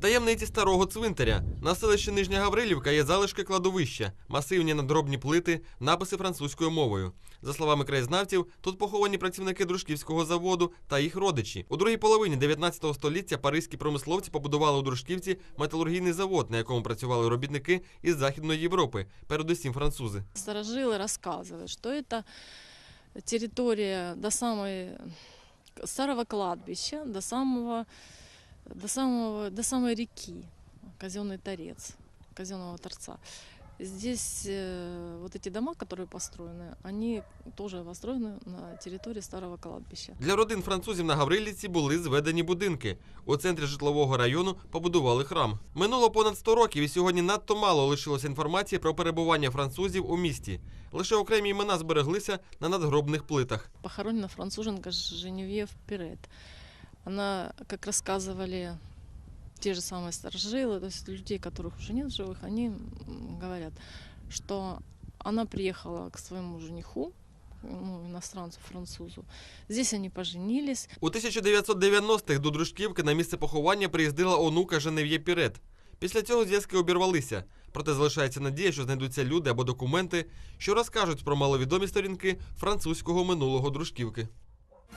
Таємниці старого цвинтаря. На селищі Нижня Гаврилівка є залишки кладовища, масивні надробні плити, написи французькою мовою. За словами краєзнавців, тут поховані працівники дружківського заводу та їх родичі. У другій половині 19 століття паризькі промисловці побудували у дружківці металургійний завод, на якому працювали робітники із Західної Європи, передусім французи. Старожилы рассказывают, что это территория до самой старого кладбища, до самого, до самого, до самой реки, казенный торец, казенного торца. Здесь э, вот эти дома, которые построены, они тоже построены на территории старого кладбища. Для родин французів на Гаврилівці були зведені будинки. У центрі житлового району побудували храм. Минуло понад 100 років, і сьогодні надто мало лишилося інформації про перебування французів у місті. Лише окремі імена збереглися на надгробних плитах. Похоронена француженка Женевьев Пирет. Она, как рассказывали те же самые старожилы, то есть людей, которых уже нет в живых, они м, говорят, что она приехала к своему жениху, ну, иностранцу, французу. Здесь они поженились, У 1990-х до Дружківки на місце поховання приїздила онука Женев'є Пірет. Після цього зв'язки обірвалися. Проте залишається надія, що знайдуться люди або документи, що розкажуть про маловідомі сторінки французького минулого Дружківки.